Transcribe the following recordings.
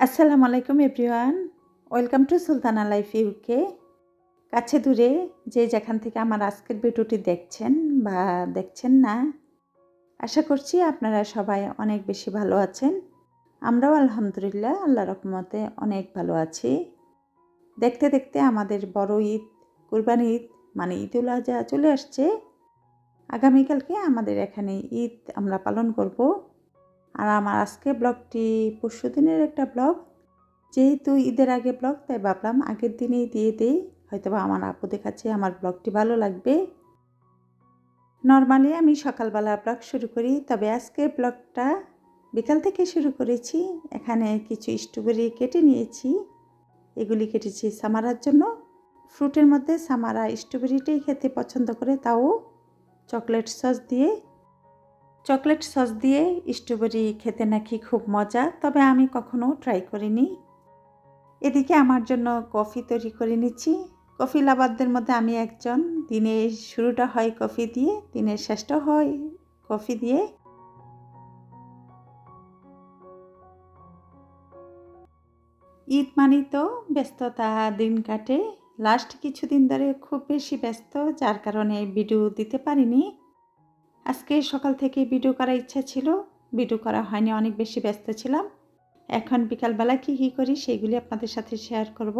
আসসালামু আলাইকুম everyone. Welcome to Sultana life UK কাছে দূরে যে যেখান থেকে আমার আজকের ভিডিওটি দেখছেন বা দেখছেন না, আশা করছি আপনারা সবাই অনেক বেশি ভালো আছেন। আমরাও আলহামদুলিল্লাহ আল্লাহ রকমতে অনেক ভালো আছি। দেখতে দেখতে আমাদের বড় ঈদ, কুরবানি ঈদ মানে ঈদ উল আজহা চলে আসছে। আগামীকালকে আমাদের এখানে ঈদ আমরা পালন করব। আর আমার আজকে ব্লগটি পরশু দিনের একটা ব্লগ। যেহেতু ঈদের আগে ব্লগ, তাই ভাবলাম আগের দিনেই দিয়ে দিই। হয়তো বা আমার আপুদের কাছে আমার ব্লগটি ভালো লাগবে। নর্মালি আমি সকালবেলা ব্লগ শুরু করি, তবে আজকের ব্লগটা বিকাল থেকে শুরু করেছি। এখানে কিছু স্ট্রবেরি কেটে নিয়েছি। এগুলি কেটেছি সামারার জন্য। ফ্রুটের মধ্যে সামারা স্ট্রবেরিটাই খেতে পছন্দ করে, তাও চকলেট সস দিয়ে। চকলেট সস দিয়ে স্ট্রবেরি খেতে নাকি খুব মজা, তবে আমি কখনো ট্রাই করিনি। এদিকে আমার জন্য কফি তৈরি করে নিচ্ছি। কফি লাভারদের মধ্যে আমি একজন। দিনের শুরুটা হয় কফি দিয়ে, দিনের শেষটা হয় কফি দিয়ে। ঈদ মানি তো ব্যস্ততা, দিন কাটে। লাস্ট কিছুদিন ধরে খুব বেশি ব্যস্ত, যার কারণে ভিডিও দিতে পারিনি। আজকে সকাল থেকে ভিডিও করার ইচ্ছা ছিল। ভিডিও করা হয়নি, অনেক বেশি ব্যস্ত ছিলাম। এখন বিকালবেলা কী কী করি সেগুলি আপনাদের সাথে শেয়ার করব।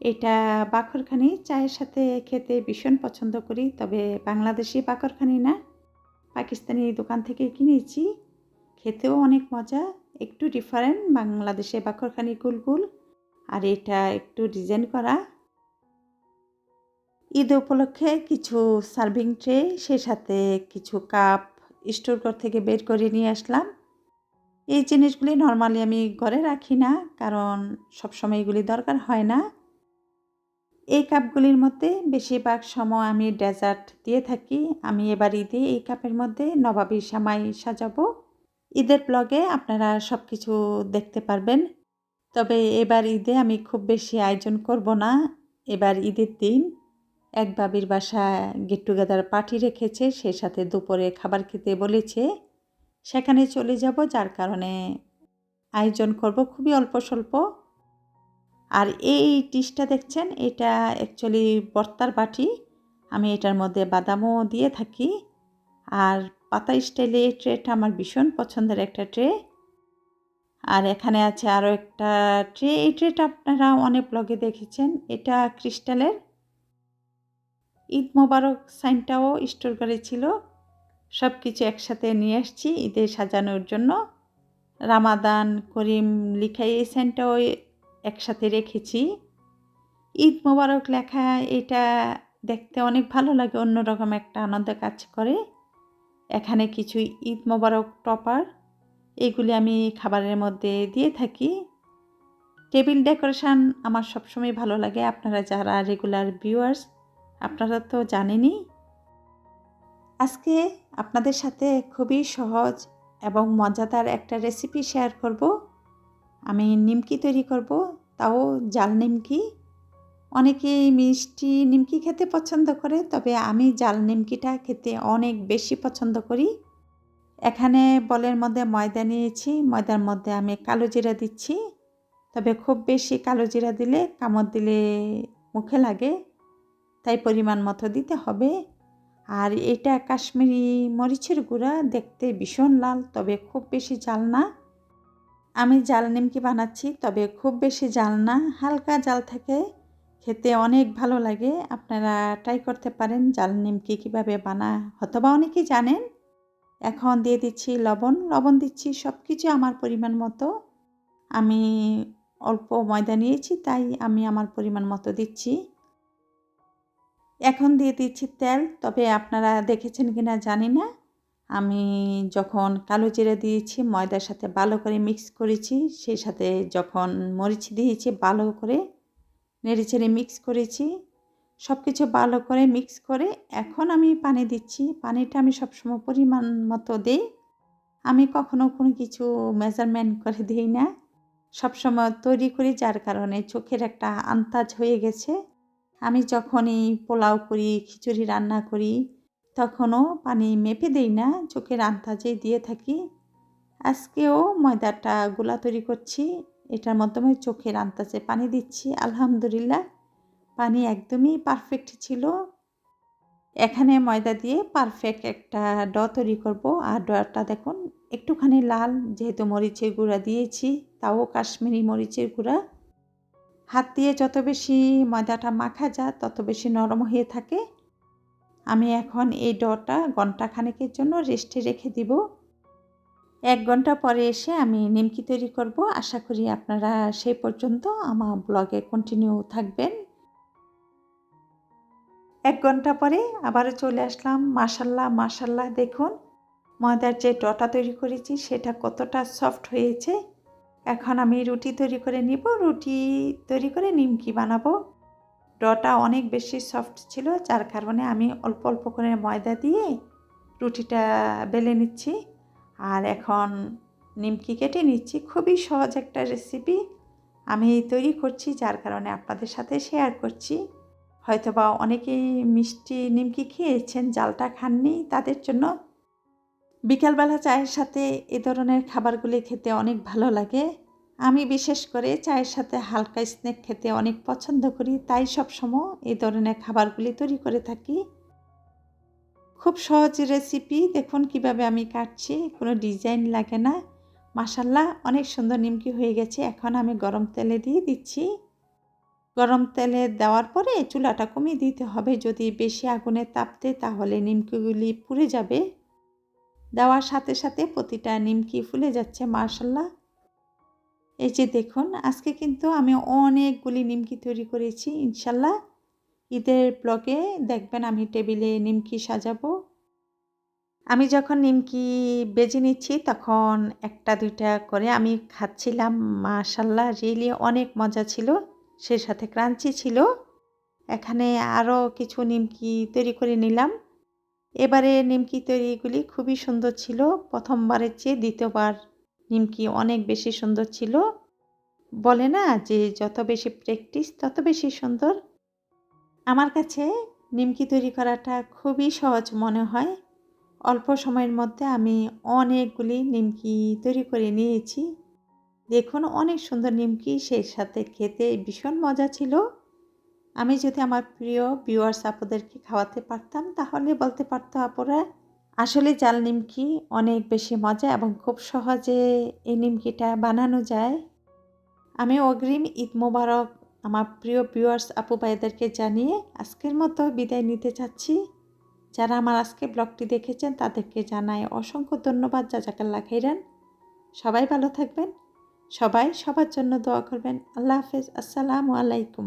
এটা বাখরখানি চায়ের সাথে খেতে ভীষণ পছন্দ করি, তবে বাংলাদেশি বাকরখানি না। পাকিস্তানি দোকান থেকে কিনেছি। খেতেও অনেক মজা, একটু ডিফারেন্ট বাংলাদেশে বাকরখানি গুলগুল। আর এটা একটু ডিজাইন করা। ঈদ উপলক্ষে কিছু সার্ভিং ট্রে, সে সাথে কিছু কাপ স্টোর ঘর থেকে বের করে নিয়ে আসলাম। এই জিনিসগুলি নর্মালি আমি ঘরে রাখি না, কারণ সবসময় এগুলি দরকার হয় না। এই কাপগুলির মধ্যে বেশিরভাগ সময় আমি ডেজার্ট দিয়ে থাকি। আমি এবার ঈদে এই কাপের মধ্যে নবাবী সামাই সাজাবো। ঈদের ব্লগে আপনারা সব কিছু দেখতে পারবেন। তবে এবার ঈদে আমি খুব বেশি আয়োজন করব না। এবার ঈদের দিন এক বাবির বাসায় গেট টুগেদার পার্টি রেখেছে, সে সাথে দুপুরে খাবার খেতে বলেছে, সেখানে চলে যাব যার কারণে আয়োজন করব খুবই অল্প স্বল্প। আর এই ডিশটা দেখছেন, এটা অ্যাকচুয়ালি বর্তার বাটি। আমি এটার মধ্যে বাদামও দিয়ে থাকি। আর পাতা স্টাইলে এই ট্রেটা আমার ভীষণ পছন্দের একটা ট্রে আর এখানে আছে আরও একটা ট্রে এই ট্রেটা আপনারা অনেক ব্লগে দেখেছেন। এটা ক্রিস্টালের ঈদ মোবারক সাইনটাও স্টোর করেছিল সব কিছু একসাথে নিয়ে আসছি ঈদে সাজানোর জন্য। রামাদান, করিম লিখাই এই সাইনটাও একসাথে রেখেছি। ঈদ মোবারক লেখা, এটা দেখতে অনেক ভালো লাগে, অন্যরকম একটা আনন্দ কাজ করে। এখানে কিছু ঈদ মোবারক টপার, এগুলি আমি খাবারের মধ্যে দিয়ে থাকি। টেবিল ডেকোরেশান আমার সবসময় ভালো লাগে, আপনারা যারা রেগুলার ভিউয়ার্স আপনারা তো জানেনই। আজকে আপনাদের সাথে খুবই সহজ এবং মজাদার একটা রেসিপি শেয়ার করব। আমি নিমকি তৈরি করব, তাও জাল নিমকি। অনেকেই মিষ্টি নিমকি খেতে পছন্দ করে, তবে আমি জাল নিমকিটা খেতে অনেক বেশি পছন্দ করি। এখানে বলের মধ্যে ময়দা নিয়েছি, ময়দার মধ্যে আমি কালো জিরা দিচ্ছি। তবে খুব বেশি কালো জিরা দিলে কামড় দিলে মুখে লাগে। তাই পরিমাণ মতো দিতে হবে। আর এটা কাশ্মীরি মরিচের গুঁড়া, দেখতে ভীষণ লাল, তবে খুব বেশি জাল না। আমি জাল নিমকি বানাচ্ছি, তবে খুব বেশি জাল না, হালকা জাল থাকে। খেতে অনেক ভালো লাগে, আপনারা ট্রাই করতে পারেন জাল নিমকি কীভাবে বানা, হয়তোবা অনেকেই জানেন। এখন দিয়ে দিচ্ছি লবণ লবণ দিচ্ছি সব কিছু আমার পরিমাণ মতো। আমি অল্প ময়দা নিয়েছি, তাই আমি আমার পরিমাণ মতো দিচ্ছি। এখন দিয়ে দিচ্ছি তেল, তবে আপনারা দেখেছেন কি না জানি না। আমি যখন কালো জিরে দিয়েছি, ময়দার সাথে ভালো করে মিক্স করেছি, সেই সাথে যখন মরিচ দিয়েছি, ভালো করে নেড়ে চেড়ে মিক্স করেছি। সব কিছু ভালো করে মিক্স করে এখন আমি পানি দিচ্ছি। পানিটা আমি সবসময় পরিমাণ মতো দিই। আমি কখনো কোনো কিছু মেজারমেন্ট করে দিই না। সবসময় তৈরি করি, যার কারণে চোখের একটা আন্তাজ হয়ে গেছে। আমি যখনই পোলাও করি, খিচুড়ি রান্না করি, তখনও পানি মেপে দেই না, চোখের আন্তাজেই দিয়ে থাকি। আজকেও ময়দাটা গোলা তৈরি করছি, এটার মাধ্যমে চোখের আন্তাজে পানি দিচ্ছি, আলহামদুলিল্লাহ। পানি একদমই পারফেক্ট ছিল। এখানে ময়দা দিয়ে পারফেক্ট একটা ড তৈরি করব, আর ডটা দেখুন, একটুখানি লাল, যেহেতু মরিচের গুঁড়া দিয়েছি, তাও কাশ্মীরি মরিচের গুঁড়া। হাত দিয়ে যত বেশি ময়দাটা মাখা যায়, তত বেশি নরম হয়ে থাকে। আমি এখন এই ডটা ঘণ্টা খানেকের জন্য রেস্টে রেখে দিব। এক ঘণ্টা পরে এসে আমি নিমকি তৈরি করব। আশা করি আপনারা সেই পর্যন্ত আমার ব্লগে কন্টিনিউ থাকবেন। এক ঘণ্টা পরে আবারও চলে আসলাম। মাসাল্লাহ মাসাল্লাহ দেখুন। ময়দার যে ডটা তৈরি করেছি, সেটা কতটা সফট হয়েছে। এখন আমি রুটি তৈরি করে নিব। রুটি তৈরি করে নিমকি বানাবো। ডটা অনেক বেশি সফট ছিল, যার কারণে আমি অল্প অল্প করে ময়দা দিয়ে রুটিটা বেলে নিচ্ছি। আর এখন নিমকি কেটে নিচ্ছি। খুবই সহজ একটা রেসিপি আমি তৈরি করছি, যার কারণে আপনাদের সাথে শেয়ার করছি। হয়তোবা অনেকেই মিষ্টি নিমকি খেয়েছেন, জালটা খাননি তাদের জন্য। বিকালবেলা চায়ের সাথে এ ধরনের খাবারগুলি খেতে অনেক ভালো লাগে। আমি বিশেষ করে চায়ের সাথে হালকা স্ন্যাক খেতে অনেক পছন্দ করি, তাই সবসময় এই ধরনের খাবারগুলি তৈরি করে থাকি। খুব সহজ রেসিপি, দেখুন কীভাবে আমি কাটছি, কোনো ডিজাইন লাগে না। মাসাল্লাহ অনেক সুন্দর নিমকি হয়ে গেছে, এখন আমি গরম তেলে দিয়ে দিচ্ছি। গরম তেলে দেওয়ার পরে চুলাটা কমিয়ে দিতে হবে, যদি বেশি আগুনে তাপতে তাহলে নিমকিগুলি পুড়ে যাবে। দেওয়ার সাথে সাথে প্রতিটা নিমকি ফুলে যাচ্ছে মার্শাল্লাহ এই যে দেখুন, আজকে কিন্তু আমি অনেকগুলি নিমকি তৈরি করেছি ইনশাল্লাহ ঈদের ব্লগে দেখবেন আমি টেবিলে নিমকি সাজাবো। আমি যখন নিমকি বেজে নিচ্ছি, তখন একটা, দুইটা করে আমি খাচ্ছিলাম মাশাল্লাহ রিয়েলি অনেক মজা ছিল, সে সাথে ক্রাঞ্চি ছিল। এখানে আরও কিছু নিমকি তৈরি করে নিলাম। এবারে নিমকি তৈরিগুলি খুবই সুন্দর ছিল। প্রথমবারের চেয়ে দ্বিতীয়বার নিমকি অনেক বেশি সুন্দর ছিল। বলে না যে যত বেশি প্র্যাকটিস তত বেশি সুন্দর। আমার কাছে নিমকি তৈরি করাটা খুবই সহজ মনে হয়। অল্প সময়ের মধ্যে আমি অনেকগুলি নিমকি তৈরি করে নিয়েছি। দেখুন, অনেক সুন্দর নিমকি, সেই সাথে খেতে ভীষণ মজা ছিল। আমি যদি আমার প্রিয় ভিউয়ার্স আপুদেরকে খাওয়াতে পারতাম, তাহলে বলতে পারতো আপুরা, আসলে জাল নিমকি অনেক বেশি মজা এবং খুব সহজে এই নিমকিটা বানানো যায়। আমি অগ্রিম ঈদ মোবারক আমার প্রিয় ভিউয়ার্স আপু ভাইদেরকে জানিয়ে আজকের মতো বিদায় নিতে চাচ্ছি। যারা আমার আজকে ব্লগটি দেখেছেন, তাদেরকে জানাই অসংখ্য ধন্যবাদ। যা জাজাকাল্লা খাইরান। সবাই ভালো থাকবেন। সবাই সবার জন্য দোয়া করবেন। আল্লাহ হাফেজ। আসসালামু আলাইকুম।